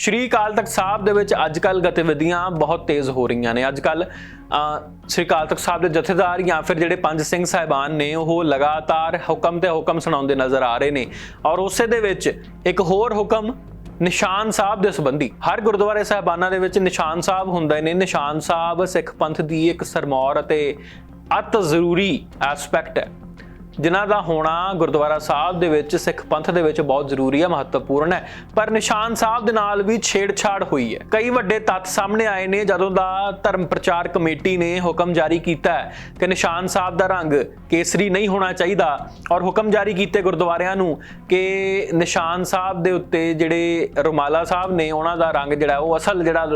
ਸ਼੍ਰੀ ਅਕਾਲ ਤਖਤ ਸਾਹਿਬ ਦੇ ਵਿੱਚ ਅੱਜ ਕੱਲ ਗਤੀਵਿਧੀਆਂ ਬਹੁਤ ਤੇਜ਼ ਹੋ ਰਹੀਆਂ ਨੇ। ਅੱਜ ਕੱਲ ਸ਼੍ਰੀ ਅਕਾਲ ਤਖਤ ਸਾਹਿਬ ਦੇ ਜਥੇਦਾਰ ਜਾਂ ਫਿਰ ਜਿਹੜੇ ਪੰਜ ਸਿੰਘ ਸਾਹਿਬਾਨ ਨੇ, ਉਹ ਲਗਾਤਾਰ ਹੁਕਮ ਤੇ ਹੁਕਮ ਸੁਣਾਉਂਦੇ ਨਜ਼ਰ ਆ ਰਹੇ ਨੇ ਔਰ ਉਸੇ ਦੇ ਵਿੱਚ ਇੱਕ ਹੋਰ ਹੁਕਮ ਨਿਸ਼ਾਨ ਸਾਹਿਬ ਦੇ ਸੰਬੰਧੀ, ਹਰ ਗੁਰਦੁਆਰੇ ਸਾਹਿਬਾਨਾਂ ਦੇ ਵਿੱਚ ਨਿਸ਼ਾਨ ਸਾਹਿਬ ਹੁੰਦੇ ਨੇ। ਨਿਸ਼ਾਨ ਸਾਹਿਬ ਸਿੱਖ ਪੰਥ ਦੀ ਇੱਕ ਸਰਮੌਰ ਅਤੇ ਅਤ ਜ਼ਰੂਰੀ ਐਸਪੈਕਟ ਹੈ। ਜਿਨ੍ਹਾਂ ਦਾ ਹੋਣਾ ਗੁਰਦੁਆਰਾ ਸਾਹਿਬ ਦੇ ਵਿੱਚ, ਸਿੱਖ ਪੰਥ ਦੇ ਵਿੱਚ ਬਹੁਤ ਜ਼ਰੂਰੀ ਹੈ, ਮਹੱਤਵਪੂਰਨ ਹੈ। ਪਰ ਨਿਸ਼ਾਨ ਸਾਹਿਬ ਦੇ ਨਾਲ ਵੀ ਛੇੜਛਾੜ ਹੋਈ ਹੈ। ਕਈ ਵੱਡੇ ਤੱਥ ਸਾਹਮਣੇ ਆਏ ਨੇ, ਜਦੋਂ ਦਾ ਧਰਮ ਪ੍ਰਚਾਰ ਕਮੇਟੀ ਨੇ ਹੁਕਮ ਜਾਰੀ ਕੀਤਾ ਹੈ ਕਿ ਨਿਸ਼ਾਨ ਸਾਹਿਬ ਦਾ ਰੰਗ ਕੇਸਰੀ ਨਹੀਂ ਹੋਣਾ ਚਾਹੀਦਾ ਔਰ ਹੁਕਮ ਜਾਰੀ ਕੀਤੇ ਗੁਰਦੁਆਰਿਆਂ ਨੂੰ ਕਿ ਨਿਸ਼ਾਨ ਸਾਹਿਬ ਦੇ ਉੱਤੇ ਜਿਹੜੇ ਰੁਮਾਲਾ ਸਾਹਿਬ ਨੇ, ਉਹਨਾਂ ਦਾ ਰੰਗ ਜਿਹੜਾ, ਉਹ ਅਸਲ ਜਿਹੜਾ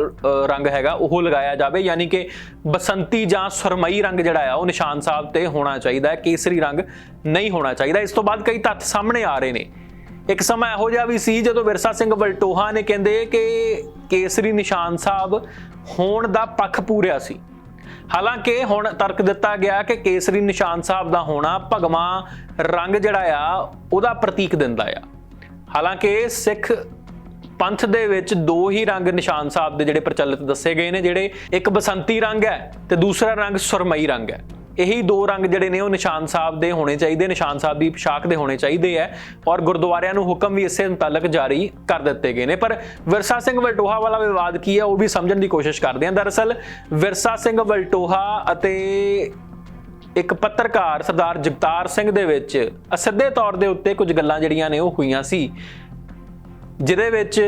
ਰੰਗ ਹੈਗਾ, ਉਹ ਲਗਾਇਆ ਜਾਵੇ। ਯਾਨੀ ਕਿ ਬਸੰਤੀ ਜਾਂ ਸੁਰਮਈ ਰੰਗ ਜਿਹੜਾ ਆ, ਉਹ ਨਿਸ਼ਾਨ ਸਾਹਿਬ ਤੇ ਹੋਣਾ ਚਾਹੀਦਾ ਹੈ। ਕੇਸਰੀ ਰੰਗ ਨਹੀਂ ਹੋਣਾ ਚਾਹੀਦਾ। ਇਸ ਤੋਂ ਬਾਅਦ ਕਈ ਤੱਥ ਸਾਹਮਣੇ ਆ ਰਹੇ ਨੇ। ਇੱਕ ਸਮਾਂ ਇਹੋ ਜਿਹਾ ਵੀ ਸੀ ਜਦੋਂ ਵਿਰਸਾ ਸਿੰਘ ਵਲਟੋਹਾ ਨੇ ਕਹਿੰਦੇ ਕਿ ਕੇਸਰੀ ਨਿਸ਼ਾਨ ਸਾਹਿਬ ਹੋਣ ਦਾ ਪੱਖ ਪੂਰਿਆ ਸੀ। ਹਾਲਾਂਕਿ ਹੁਣ ਤਰਕ ਦਿੱਤਾ ਗਿਆ ਕਿ ਕੇਸਰੀ ਨਿਸ਼ਾਨ ਸਾਹਿਬ ਦਾ ਹੋਣਾ ਭਗਵਾਂ ਰੰਗ ਜਿਹੜਾ ਆ, ਉਹਦਾ ਪ੍ਰਤੀਕ ਦਿੰਦਾ ਆ। ਹਾਲਾਂਕਿ ਸਿੱਖ ਪੰਥ ਦੇ ਵਿੱਚ ਦੋ ਹੀ ਰੰਗ ਨਿਸ਼ਾਨ ਸਾਹਿਬ ਦੇ ਜਿਹੜੇ ਪ੍ਰਚਲਿਤ ਦੱਸੇ ਗਏ ਨੇ, ਜਿਹੜੇ ਇੱਕ ਬਸੰਤੀ ਰੰਗ ਹੈ ਤੇ ਦੂਸਰਾ ਰੰਗ ਸੁਰਮਈ ਰੰਗ ਹੈ। ਇਹੀ ਦੋ ਰੰਗ ਜਿਹੜੇ ਨੇ ਉਹ ਨਿਸ਼ਾਨ ਸਾਹਿਬ ਦੇ ਹੋਣੇ ਚਾਹੀਦੇ, ਨਿਸ਼ਾਨ ਸਾਹਿਬ ਦੀ ਪੋਸ਼ਾਕ ਦੇ ਹੋਣੇ ਚਾਹੀਦੇ ਹੈ ਔਰ ਗੁਰਦੁਆਰਿਆਂ ਨੂੰ ਹੁਕਮ ਵੀ ਇਸੇ ਮੁਤਾਲਕ ਜਾਰੀ ਕਰ ਦਿੱਤੇ ਗਏ ਨੇ। ਪਰ ਵਿਰਸਾ ਸਿੰਘ ਵਲਟੋਹਾ ਵਾਲਾ ਵਿਵਾਦ ਕੀ ਹੈ ਉਹ ਵੀ ਸਮਝਣ ਦੀ ਕੋਸ਼ਿਸ਼ ਕਰਦੇ ਹਾਂ ਦਰਅਸਲ ਵਿਰਸਾ ਸਿੰਘ ਵਲਟੋਹਾ ਅਤੇ ਇੱਕ ਪੱਤਰਕਾਰ ਸਰਦਾਰ ਜਗਤਾਰ ਸਿੰਘ ਦੇ ਵਿੱਚ ਅਸਿੱਧੇ ਤੌਰ ਦੇ ਉੱਤੇ ਕੁਝ ਗੱਲਾਂ ਜਿਹੜੀਆਂ ਨੇ ਉਹ ਹੋਈਆਂ ਸੀ, ਜਿਹਦੇ ਵਿੱਚ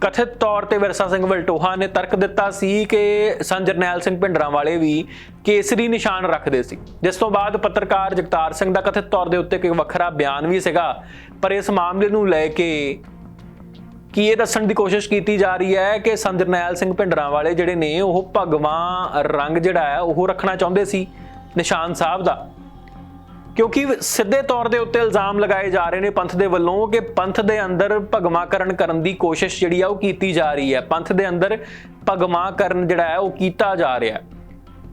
ਕਥਿਤ ਤੌਰ ਤੇ ਵਿਰਸਾ ਸਿੰਘ ਵਲਟੋਹਾ ਨੇ ਤਰਕ ਦਿੱਤਾ ਸੀ ਕਿ ਸੰਤ ਜਰਨੈਲ ਸਿੰਘ ਭਿੰਡਰਾਂ ਵਾਲੇ ਵੀ ਕੇਸਰੀ ਨਿਸ਼ਾਨ ਰੱਖਦੇ ਸੀ। ਜਿਸ ਤੋਂ ਬਾਅਦ ਪੱਤਰਕਾਰ ਜਗਤਾਰ ਸਿੰਘ ਦਾ ਕਥਿਤ ਤੌਰ ਦੇ ਉੱਤੇ ਇੱਕ ਵੱਖਰਾ ਬਿਆਨ ਵੀ ਸੀਗਾ। ਪਰ ਇਸ ਮਾਮਲੇ ਨੂੰ ਲੈ ਕੇ ਕੀ ਇਹ ਦੱਸਣ ਦੀ ਕੋਸ਼ਿਸ਼ ਕੀਤੀ ਜਾ ਰਹੀ ਹੈ ਕਿ ਸੰਤ ਜਰਨੈਲ ਸਿੰਘ ਭਿੰਡਰਾਂ ਵਾਲੇ ਜਿਹੜੇ ਨੇ, ਉਹ ਭਗਵਾਂ ਰੰਗ ਜਿਹੜਾ ਹੈ, ਉਹ ਰੱਖਣਾ ਚਾਹੁੰਦੇ ਸੀ ਨਿਸ਼ਾਨ ਸਾਹਿਬ ਦਾ। ਕਿਉਂਕਿ ਸਿੱਧੇ ਤੌਰ ਦੇ ਉੱਤੇ ਇਲਜ਼ਾਮ ਲਗਾਏ ਜਾ ਰਹੇ ਨੇ ਪੰਥ ਦੇ ਵੱਲੋਂ ਕਿ ਪੰਥ ਦੇ ਅੰਦਰ ਭਗਵਾਕਰਨ ਕਰਨ ਦੀ ਕੋਸ਼ਿਸ਼ ਜਿਹੜੀ ਆ ਉਹ ਕੀਤੀ ਜਾ ਰਹੀ ਹੈ। ਪੰਥ ਦੇ ਅੰਦਰ ਭਗਵਾਕਰਨ ਜਿਹੜਾ ਹੈ ਉਹ ਕੀਤਾ ਜਾ ਰਿਹਾ ਹੈ।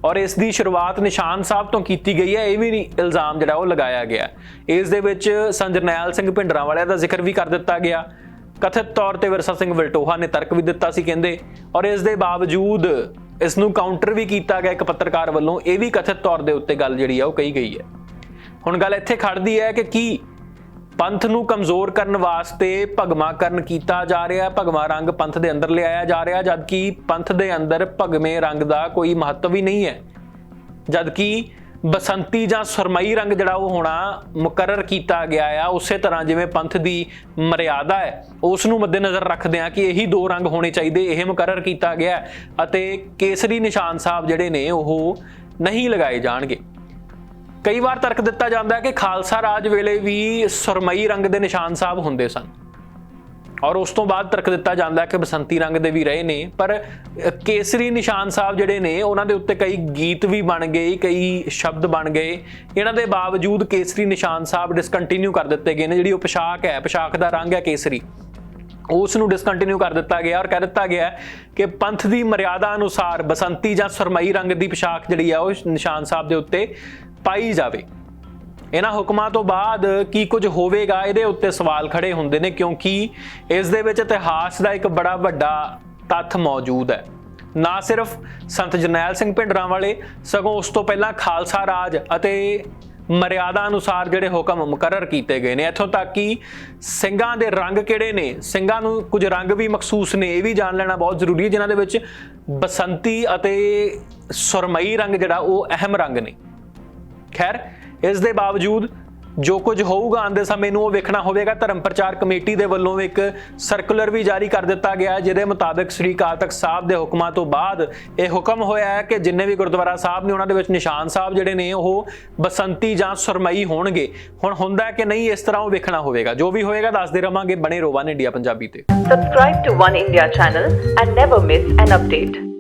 ਔਰ ਇਸ ਦੀ ਸ਼ੁਰੂਆਤ ਨਿਸ਼ਾਨ ਸਾਹਿਬ ਤੋਂ ਕੀਤੀ ਗਈ ਹੈ, ਇਹ ਵੀ ਇਲਜ਼ਾਮ ਜਿਹੜਾ ਉਹ ਲਗਾਇਆ ਗਿਆ ਇਸ ਦੇ ਵਿੱਚ ਸੰਜਰਨੈਲ ਸਿੰਘ ਭਿੰਡਰਾਂ ਵਾਲਿਆਂ ਦਾ ਜ਼ਿਕਰ ਵੀ ਕਰ ਦਿੱਤਾ ਗਿਆ। ਕਥਿਤ ਤੌਰ ਤੇ ਵਿਰਸਾ ਸਿੰਘ ਵਲਟੋਹਾ ਨੇ ਤਰਕ ਵੀ ਦਿੱਤਾ ਸੀ ਕਹਿੰਦੇ। ਔਰ ਇਸ ਦੇ ਬਾਵਜੂਦ ਇਸ ਨੂੰ ਕਾਊਂਟਰ ਵੀ ਕੀਤਾ ਗਿਆ ਇੱਕ ਪੱਤਰਕਾਰ ਵੱਲੋਂ, ਇਹ ਵੀ ਕਥਿਤ ਤੌਰ ਦੇ ਉੱਤੇ ਗੱਲ ਜਿਹੜੀ ਆ ਉਹ ਕਹੀ ਗਈ ਹੈ। ਹੁਣ ਗੱਲ ਇੱਥੇ ਖੜਦੀ ਹੈ ਕਿ ਕੀ ਪੰਥ ਨੂੰ ਕਮਜ਼ੋਰ ਕਰਨ ਵਾਸਤੇ ਭਗਮਾਕਰਨ ਕੀਤਾ ਜਾ ਰਿਹਾ ਹੈ ਰੰਗ ਪੰਥ ਦੇ ਅੰਦਰ ਲਿਆਇਆ ਜਾ ਰਿਹਾ, ਜਦਕਿ ਪੰਥ ਦੇ ਅੰਦਰ ਭਗਵੇਂ ਰੰਗ ਦਾ ਕੋਈ ਮਹੱਤਵ ਹੀ ਨਹੀਂ ਹੈ। ਜਦਕਿ ਬਸੰਤੀ ਜਾਂ ਸੁਰਮਈ ਰੰਗ ਜਿਹੜਾ ਉਹ ਹੋਣਾ ਮੁਕਰਰ ਕੀਤਾ ਗਿਆ ਆ, ਉਸੇ ਤਰ੍ਹਾਂ ਜਿਵੇਂ ਪੰਥ ਦੀ ਮਰਿਆਦਾ ਹੈ, ਉਸ ਨੂੰ ਮੱਦੇਨਜ਼ਰ ਰੱਖਦੇ ਆ ਕਿ ਇਹੀ ਦੋ ਰੰਗ ਹੋਣੇ ਚਾਹੀਦੇ, ਇਹ ਮੁਕਰਰ ਕੀਤਾ ਗਿਆ ਅਤੇ ਕੇਸਰੀ ਨਿਸ਼ਾਨ ਸਾਹਿਬ ਜਿਹੜੇ ਨੇ ਉਹ ਨਹੀਂ ਲਗਾਏ ਜਾਣਗੇ। ਕਈ ਵਾਰ ਤਰਕ ਦਿੱਤਾ ਜਾਂਦਾ ਹੈ ਕਿ ਖਾਲਸਾ ਰਾਜ ਵੇਲੇ ਵੀ ਸੁਰਮਈ ਰੰਗ ਦੇ ਨਿਸ਼ਾਨ ਸਾਹਿਬ ਹੁੰਦੇ ਸਨ। ਔਰ ਉਸ ਤੋਂ ਬਾਅਦ ਤਰਕ ਦਿੱਤਾ ਜਾਂਦਾ ਹੈ ਕਿ ਬਸੰਤੀ ਰੰਗ ਦੇ ਵੀ ਰਹੇ ਨੇ, ਪਰ ਕੇਸਰੀ ਨਿਸ਼ਾਨ ਸਾਹਿਬ ਜਿਹੜੇ ਨੇ, ਉਹਨਾਂ ਦੇ ਉੱਤੇ ਕਈ ਗੀਤ ਵੀ ਬਣ ਗਏ, ਕਈ ਸ਼ਬਦ ਬਣ ਗਏ। ਇਹਨਾਂ ਦੇ ਬਾਵਜੂਦ ਕੇਸਰੀ ਨਿਸ਼ਾਨ ਸਾਹਿਬ ਡਿਸਕੰਟੀਨਿਊ ਕਰ ਦਿੱਤੇ ਗਏ ਨੇ, ਜਿਹੜੀ ਉਹ ਪੋਸ਼ਾਕ ਹੈ, ਪੋਸ਼ਾਕ ਦਾ ਰੰਗ ਹੈ ਕੇਸਰੀ। ਉਸ ਨੂੰ ਡਿਸਕੰਟੀਨਿਊ ਕਰ ਦਿੱਤਾ ਗਿਆ ਔਰ ਕਹਿ ਦਿੱਤਾ ਗਿਆ ਕਿ ਪੰਥ ਦੀ ਮਰਿਆਦਾ ਅਨੁਸਾਰ ਬਸੰਤੀ ਜਾਂ ਸੁਰਮਈ ਰੰਗ ਦੀ ਪੋਸ਼ਾਕ ਜਿਹੜੀ ਆ ਉਹ ਨਿਸ਼ਾਨ ਸਾਹਿਬ ਦੇ ਉੱਤੇ ਪਾਈ ਜਾਵੇ। ਇਹਨਾਂ ਹੁਕਮਾਂ ਤੋਂ ਬਾਅਦ ਕੀ ਕੁਝ ਹੋਵੇਗਾ? ਇਹਦੇ ਉੱਤੇ ਸਵਾਲ ਖੜੇ ਹੁੰਦੇ ਨੇ ਕਿਉਂਕਿ ਇਸ ਦੇ ਵਿੱਚ ਇਤਿਹਾਸ ਦਾ ਇੱਕ ਬੜਾ ਵੱਡਾ ਤੱਥ ਮੌਜੂਦ ਹੈ। ਨਾ ਸਿਰਫ ਸੰਤ ਜਰਨੈਲ ਸਿੰਘ ਭਿੰਡਰਾਂ ਵਾਲੇ, ਸਗੋਂ ਉਸ ਤੋਂ ਪਹਿਲਾਂ ਖਾਲਸਾ ਰਾਜ ਅਤੇ ਮਰਿਆਦਾ ਅਨੁਸਾਰ ਜਿਹੜੇ ਹੁਕਮ ਮੁਕਰਰ ਕੀਤੇ ਗਏ ਨੇ। ਇੱਥੋਂ ਤੱਕ ਕਿ ਸਿੰਘਾਂ ਦੇ ਰੰਗ ਕਿਹੜੇ ਨੇ? ਸਿੰਘਾਂ ਨੂੰ ਕੁਝ ਰੰਗ ਵੀ ਮਖਸੂਸ ਨੇ, ਇਹ ਵੀ ਜਾਣ ਲੈਣਾ ਬਹੁਤ ਜ਼ਰੂਰੀ ਹੈ, ਜਿਨ੍ਹਾਂ ਦੇ ਵਿੱਚ ਬਸੰਤੀ ਅਤੇ ਸੁਰਮਈ ਰੰਗ ਜਿਹੜਾ, ਉਹ ਅਹਿਮ ਰੰਗ ਨੇ। ਖੈਰ, ਇਸ ਦੇ ਬਾਵਜੂਦ ਜੋ ਕੁਝ ਹੋਊਗਾ ਆਂਦੇ ਸਮੇਂ ਨੂੰ ਉਹ ਵੇਖਣਾ ਹੋਵੇਗਾ। ਧਰਮ ਪ੍ਰਚਾਰ ਕਮੇਟੀ ਦੇ ਵੱਲੋਂ ਇੱਕ ਸਰਕੂਲਰ ਵੀ ਜਾਰੀ ਕਰ ਦਿੱਤਾ ਗਿਆ ਜਿਹਦੇ ਮੁਤਾਬਕ ਸ੍ਰੀ ਅਕਾਲ ਤਖਤ ਸਾਹਿਬ ਦੇ ਹੁਕਮਾਂ ਤੋਂ ਬਾਅਦ ਇਹ ਹੁਕਮ ਹੋਇਆ ਹੈ ਕਿ ਜਿੰਨੇ ਵੀ ਗੁਰਦੁਆਰਾ ਸਾਹਿਬ ਨੇ ਉਹਨਾਂ ਦੇ ਵਿੱਚ ਨਿਸ਼ਾਨ ਸਾਹਿਬ ਜਿਹੜੇ ਨੇ, ਉਹ ਬਸੰਤੀ ਜਾਂ ਸੁਰਮਈ ਹੋਣਗੇ। ਹੁਣ ਹੁੰਦਾ ਕਿ ਨਹੀਂ, ਇਸ ਤਰ੍ਹਾਂ ਉਹ ਵੇਖਣਾ ਹੋਵੇਗਾ। ਜੋ ਵੀ ਹੋਏਗਾ, ਦੱਸਦੇ ਰਵਾਂਗੇ। ਬਣੇ ਰੋਵਾਨ ਇੰਡੀਆ ਪੰਜਾਬੀ ਤੇ। Subscribe to One India channel and never miss an update.